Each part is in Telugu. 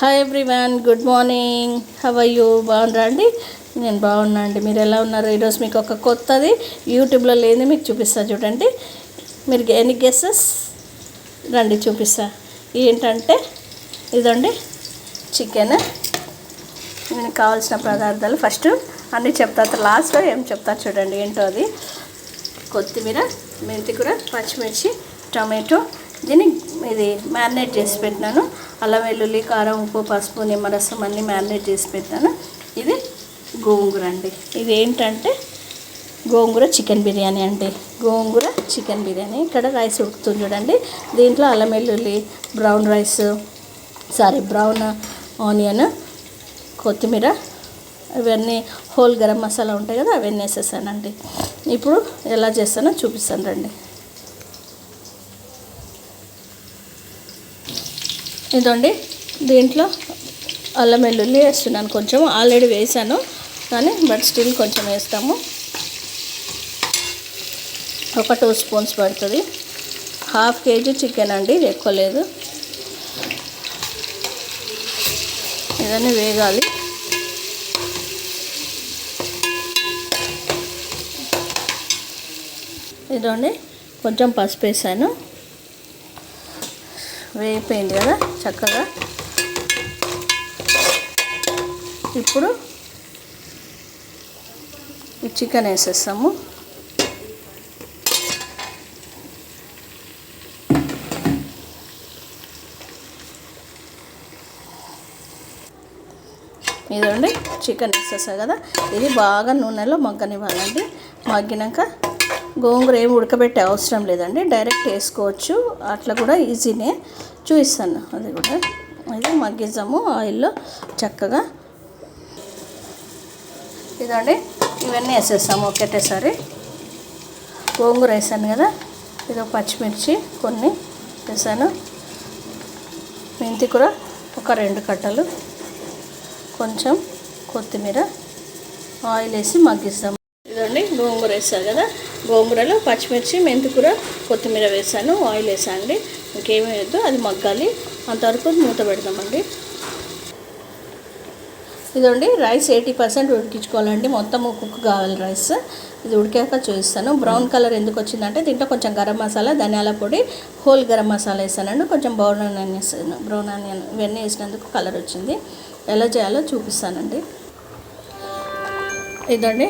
Hi everyone good morning how you బాగున్నారా అండి? నేను బాగున్నా అండి. మీరు ఎలా ఉన్నారు? ఈరోజు మీకు ఒక కొత్తది యూట్యూబ్లో లేని మీకు చూపిస్తా చూడండి. మీరు ఎన్ని గెస్సెస్ రండి చూపిస్తా. ఏంటంటే ఇదండి చికెన్ నేను కావాల్సిన పదార్థాలు ఫస్ట్ అన్నీ చెప్తా లాస్ట్లో ఏం చెప్తా చూడండి. ఏంటో అది? కొత్తిమీర మెంతికూర పచ్చిమిర్చి టమాటో దీన్ని ఇది మ్యారినేట్ చేసి పెట్టినాను. అల్లం వెల్లుల్లి కారం ఉప్పు పసుపు నిమ్మరసం అన్నీ మ్యారినేట్ చేసి పెట్టాను. ఇది గోంగూర అండి. ఇది ఏంటంటే గోంగూర చికెన్ బిర్యానీ అండి. గోంగూర చికెన్ బిర్యానీ. ఇక్కడ రైస్ ఉడుకుతుంది చూడండి. దీంట్లో అల్లం వెల్లుల్లి brown rice sorry brown onion కొత్తిమీర ఇవన్నీ హోల్ గరం మసాలా ఉంటాయి కదా అవన్నీ వేసేసానండి. ఇప్పుడు ఎలా చేస్తానో చూపిస్తాను రండి. ఇదండి. దీంట్లో అల్లం వెల్లుల్లి వేస్తున్నాను కొంచెం. ఆల్రెడీ వేసాను. కానీ బట్ స్టిల్ కొంచెం వేస్తాము. ఒక టూ స్పూన్స్ పడుతుంది. హాఫ్ కేజీ చికెన్ అండి. ఎక్కువ లేదు. ఇదన్నీ వేగాలి. ఇదండి. కొంచెం పసుపు వేసాను. వేగిపోయింది కదా చక్కగా. ఇప్పుడు ఈ చికెన్ వేసేస్తాము ఇదండి చికెన్ వేసేసా కదా ఇది బాగా నూనెలో మగ్గనివ్వాలండి. మగ్గినాక గోంగూర ఏం ఉడకబెట్టే అవసరం లేదండి డైరెక్ట్ వేసుకోవచ్చు. అట్లా కూడా ఈజీనే చూపిస్తాను. అది కూడా ఇది మగ్గిద్దాము ఆయిల్లో చక్కగా. ఇదండి ఇవన్నీ వేసేస్తాము ఒకటేసారి గోంగూర వేసాను కదా ఇది పచ్చిమిర్చి కొన్ని వేసాను. మెంతి కూర ఒక రెండు కట్టలు కొంచెం కొత్తిమీర ఆయిల్ వేసి మగ్గిస్తాము ఇదండి గోంగూర వేసారు కదా. గోంగూరలో పచ్చిమిర్చి మెంతికూర కొత్తిమీర వేసాను ఆయిల్ వేసాను అండి ఇంకేమీ వేయద్దు అది మగ్గాలి. అంతవరకు మూత పెడదామండి. ఇదండి రైస్ ఎయిటీ పర్సెంట్ ఉడికించుకోవాలండి. మొత్తం కుక్ కావాలి రైస్. ఇది ఉడికాక చూపిస్తాను. బ్రౌన్ కలర్ ఎందుకు వచ్చిందంటే దీంట్లో కొంచెం గరం మసాలా ధనియాల పొడి హోల్ గరం మసాలా వేసానండి. కొంచెం బ్రౌన్ ఆనియన్ వేసాను. బ్రౌన్ ఆనియన్ ఇవన్నీ వేసినందుకు కలర్ వచ్చింది. ఎలా చేయాలో చూపిస్తానండి. ఇదండి.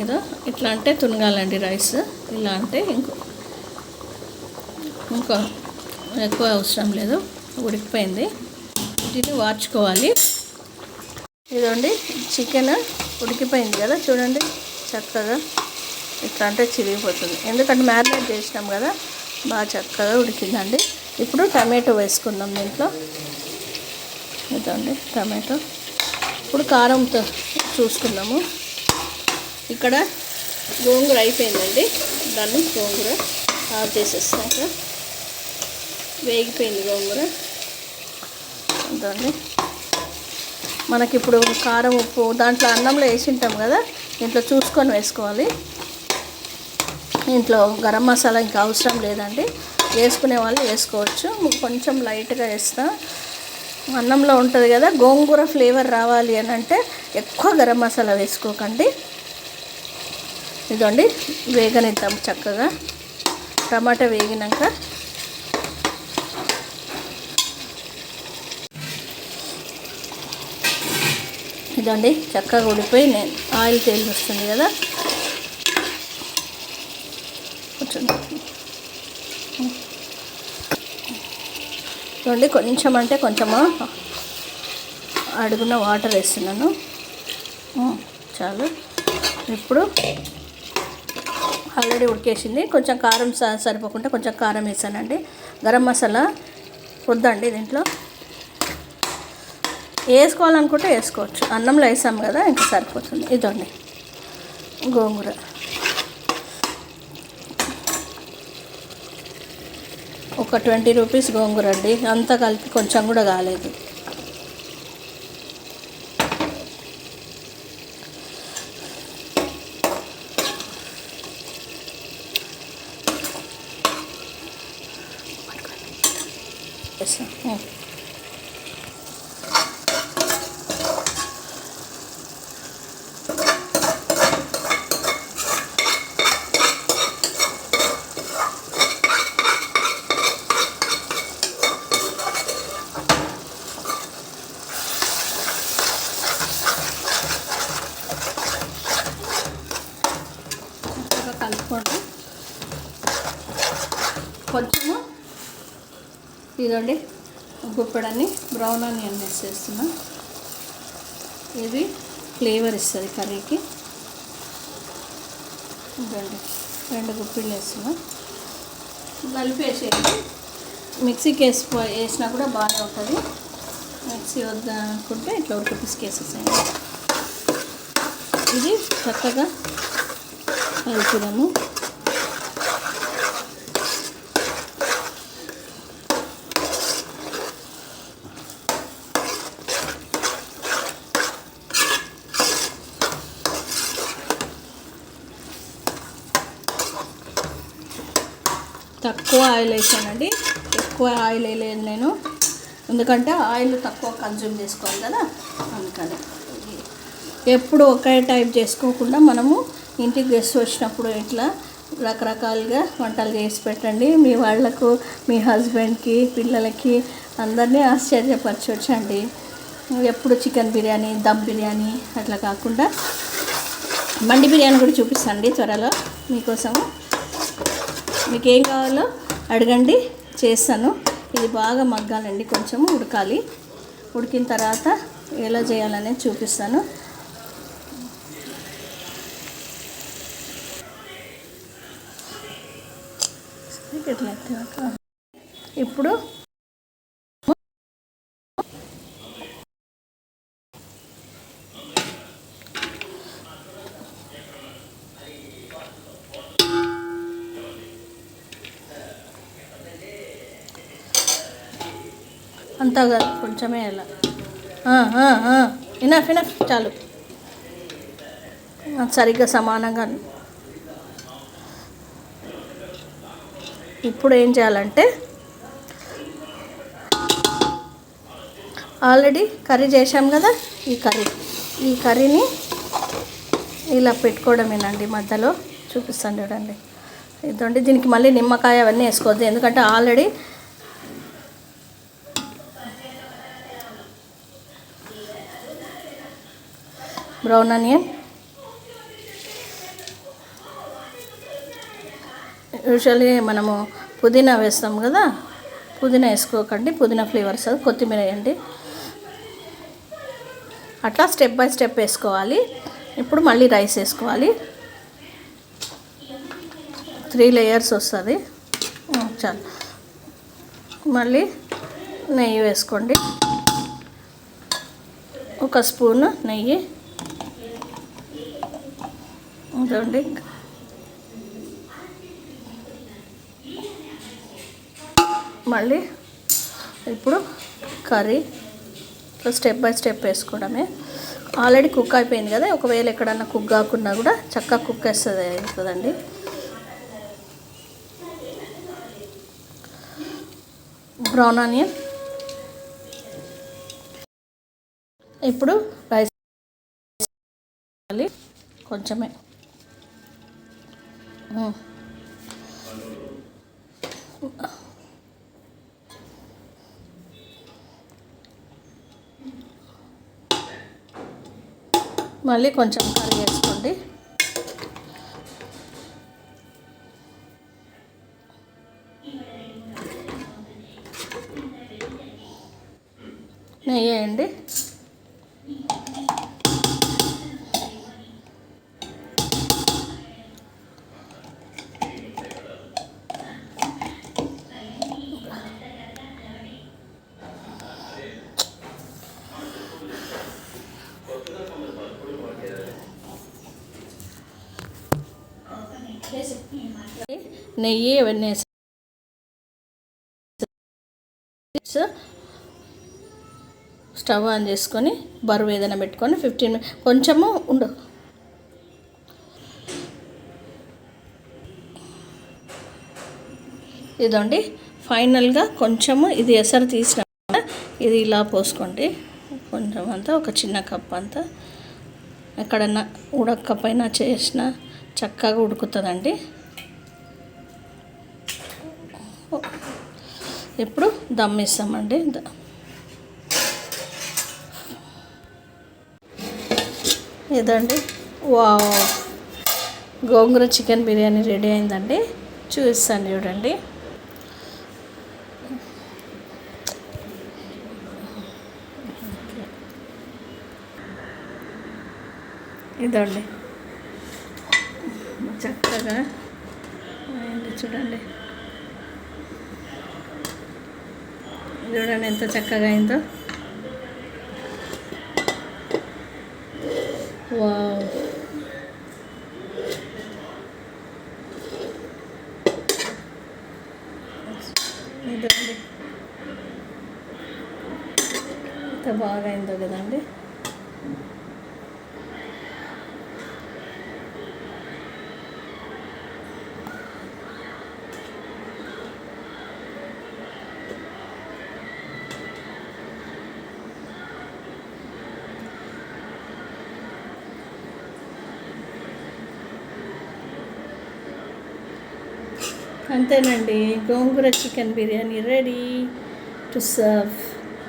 ఏదో ఇట్లా అంటే తునగాలండి రైస్. ఇలా అంటే ఇంకో ఇంకో ఎక్కువ అవసరం లేదు. ఉడికిపోయింది. దీన్ని వార్చుకోవాలి. ఇదండి చికెన్ ఉడికిపోయింది కదా చూడండి చక్కగా. ఇట్లా అంటే చిరిగిపోతుంది. ఎందుకంటే మ్యారినేట్ చేసినాం కదా బాగా చక్కగా ఉడికిందండి. ఇప్పుడు టమాటో వేసుకుందాం దీంట్లో. ఇదండి టమాటో. ఇప్పుడు కారంతో చూసుకుందాము. ఇక్కడ గోంగూర అయిపోయిందండి. దాన్ని గోంగూర ఆఫ్ చేసేస్తాక వేగిపోయింది గోంగూర. దాన్ని మనకి ఇప్పుడు కారం ఉప్పు దాంట్లో అన్నంలో వేసి ఉంటాం కదా ఇంట్లో చూసుకొని వేసుకోవాలి. ఇంట్లో గరం మసాలా ఇంకా అవసరం లేదండి. వేసుకునే వాళ్ళు వేసుకోవచ్చు. కొంచెం లైట్గా వేస్తా. అన్నంలో ఉంటుంది కదా గోంగూర ఫ్లేవర్ రావాలి అని అంటే ఎక్కువ గరం మసాలా వేసుకోకండి. ఇదండి వేగనిద్దాం చక్కగా. టమాటా వేగినాక. ఇదండి చక్కగా ఉడిపోయి నేను ఆయిల్ తేలి వస్తుంది కదా. కొంచెం చూడండి కొంచెం అంటే కొంచెము అడుగున వాటర్ వేస్తున్నాను. చాలు. ఇప్పుడు ఆల్రెడీ ఉడికేసింది. కొంచెం కారం సరిపోకుండా కొంచెం కారం వేసానండి. గరం మసాలా వద్దండి దీంట్లో. వేసుకోవాలనుకుంటే వేసుకోవచ్చు. అన్నంలో వేసాం కదా ఇంకా సరిపోతుంది. ఇదండి గోంగూర. ఒక ట్వంటీ రూపీస్ గోంగూర అండి. అంతా కలిపి కొంచెం కూడా కాలేదు చూపిస్తాను బాగా కలుపుకోండి కొంచెము ఇదండి గుప్పెడన్ని బ్రౌన్ ఆనియన్ వేసేస్తున్నా ఇది ఫ్లేవర్ ఇస్తుంది కర్రీకి. ఇదండి రెండు గుప్పిళ్ళు వేస్తున్నా. కలిపేసేయండి. మిక్సీకి వేసి వేసినా కూడా బాగానే ఉంటుంది. మిక్సీ వద్దనుకుంటే ఇట్లా ఉడక పిసికేసేసేయండి ఇది చక్కగా కలుపుదాము. తక్కువ ఆయిల్ వేసానండి. ఎక్కువ ఆయిల్ వేయలేను నేను. ఎందుకంటే ఆయిల్ తక్కువ కన్జ్యూమ్ చేసుకోవాలి కదా. అందుకని. ఎప్పుడు ఒకే టైప్ చేసుకోకుండా మనము ఇంటికి గెస్ట్ వచ్చినప్పుడు ఇట్లా రకరకాలుగా వంటలు చేసి పెట్టండి. మీ వాళ్ళకు మీ హస్బెండ్కి పిల్లలకి అందరినీ ఆశ్చర్యపరచవచ్చండి ఎప్పుడు చికెన్ బిర్యానీ దమ్ బిర్యానీ అట్లా కాకుండా. మండి బిర్యానీ కూడా చూపిస్తాండి త్వరలో మీకోసము. మీకు ఏం కావాలో అడగండి చేస్తాను. ఇది బాగా మగ్గాలండి కొంచెం ఉడకాలి. ఉడికిన తర్వాత ఎలా చేయాలనేది చూపిస్తాను. ఇప్పుడు అంతా కాదు కొంచెమే ఇలా ఇనఫ్ ఇనఫ్ చాలు. సరిగ్గా సమానంగా ఇప్పుడు ఏం చేయాలంటే ఆల్రెడీ కర్రీ చేసాం కదా ఈ కర్రీ. ఈ కర్రీని ఇలా పెట్టుకోవడమేనండి మధ్యలో. చూపిస్తాను చూడండి. ఇదండి దీనికి మళ్ళీ నిమ్మకాయ అవన్నీ వేసుకోవద్దు. ఎందుకంటే ఆల్రెడీ బ్రౌన్ ఆనియన్ యూజువల్లీ మనము పుదీనా వేస్తాం కదా పుదీనా వేసుకోకండి పుదీనా ఫ్లేవర్ వస్తుంది కొత్తిమీర వేయండి. అట్లా స్టెప్ బై స్టెప్ వేసుకోవాలి. ఇప్పుడు మళ్ళీ రైస్ వేసుకోవాలి. త్రీ లేయర్స్ వస్తుంది. చాలు. మళ్ళీ నెయ్యి వేసుకోండి. ఒక స్పూన్ నెయ్యి. చూడండి. మళ్ళీ ఇప్పుడు కర్రీ ఇట్లా స్టెప్ బై స్టెప్ వేసుకోవడమే. ఆల్రెడీ కుక్ అయిపోయింది కదా ఒకవేళ ఎక్కడన్నా కుక్ కాకుండా కూడా చక్కగా కుక్ వేస్తుంది అవుతుందండి. బ్రౌన్ ఆనియన్ ఇప్పుడు రైస్ కొంచెమే. మళ్ళీ కొంచెం కర్రీ వేసుకోండి. నెయ్యి వేయండి. నెయ్యి ఇవన్నీ స్టవ్ ఆన్ చేసుకొని బరువు ఏదైనా పెట్టుకొని ఫిఫ్టీన్ కొంచెము ఉండు. ఇదండి ఫైనల్గా కొంచెము ఇది ఎసరు తీసిన ఇది ఇలా పోసుకోండి. కొంచెం అంతా ఒక చిన్న కప్ అంతా. ఎక్కడన్నా ఉడక్కపోయినా చేసిన చక్కగా ఉడుకుతుందండి. ఇప్పుడు దమ్ ఇస్తామండి ఇదండి. వా గోంగూర చికెన్ బిర్యానీ రెడీ అయిందండి. చూపిస్తాను చూడండి. ఇదండి. చక్కగా చూడండి. చూడండి ఎంత చక్కగా అయిందో. వావ్. ఇదండి. ఎంత బాగా అయిందో కదండి. అంతేనండి. Gongura chicken biryani ready to serve.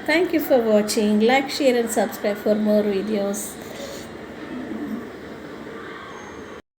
Thank you for watching like share and subscribe for more videos